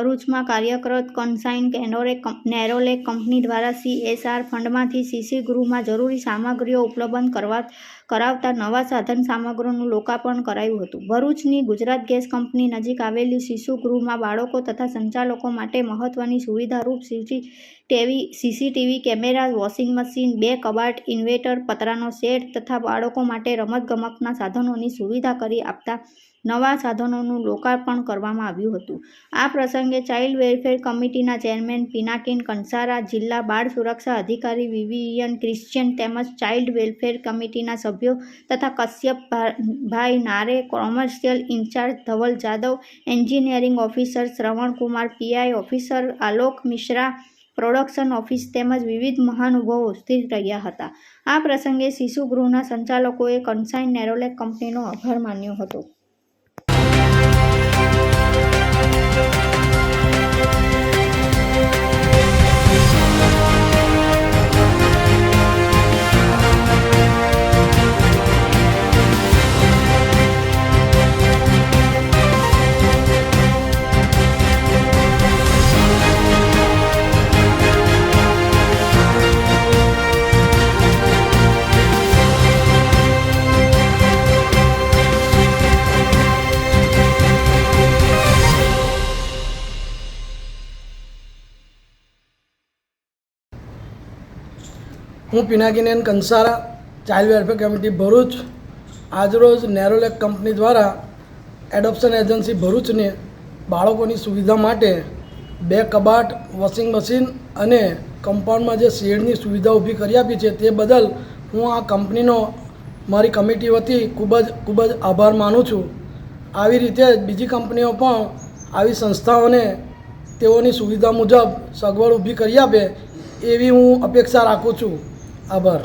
ભરૂચમાં કાર્યરત કન્સાઇન કેનોરે કંપ- નેરોલેક કંપની દ્વારા સીએસઆર ફંડમાંથી સીસી ગૃહમાં જરૂરી સામગ્રીઓ ઉપલબ્ધ કરવા, કરાવતા નવા સાધન સામગ્રીનું લોકાર્પણ કરાયું હતું. ભરૂચની ગુજરાત ગેસ કંપની નજીક આવેલી શિશુ ગૃહમાં બાળકો તથા સંચાલકો માટે મહત્વની સુવિધારૂપ CC TV CCTV camera, washing machine, બે કબાટ, ઇન્વેટર, પતરાનો સેટ તથા બાળકો માટે રમતગમતના સાધનોની સુવિધા કરી આપતા નવા સાધનોનું લોકાર્પણ કરવામાં આવ્યું હતું. આ પ્રસંગે ચાઇલ્ડ વેલફેર કમિટીના ચેરમેન પિનાકીન કંસારા, જિલ્લા બાળ સુરક્ષા અધિકારી વિવિયન ક્રિશ્ચિયન તેમજ ચાઇલ્ડ વેલફેર કમિટીના સભ્યો તથા કશ્યપભાઈ ભાઈ નારે, commercial in-charge Dhaval Jadav, engineering officer Shravankumar PI officer Alok Mishra, production office તેમજ વિવિધ મહાનુભાવો સ્થિત રહ્યા હતા. આ પ્રસંગે શિશુ ગૃહના સંચાલકોએ કન્સાઇન નેરોલેક કંપનીનો આભાર માન્યો હતો. હું પિનાકીનેન Kansara child welfare committee Bharuch આજરોજ નેરોલેક કંપની દ્વારા એડોપ્શન એજન્સી ભરૂચને બાળકોની સુવિધા માટે બે કબાટ, વોશિંગ મશીન અને કમ્પાઉન્ડમાં જે શેડની સુવિધા ઊભી કરી આપી છે તે બદલ હું આ કંપનીનો, મારી કમિટી વતી ખૂબ જ ખૂબ જ આભાર માનું છું. આવી રીતે જ બીજી કંપનીઓ પણ આવી સંસ્થાઓને તેઓની સુવિધા મુજબ સગવડ ઊભી કરી આપે એવી હું અપેક્ષા રાખું છું. আবার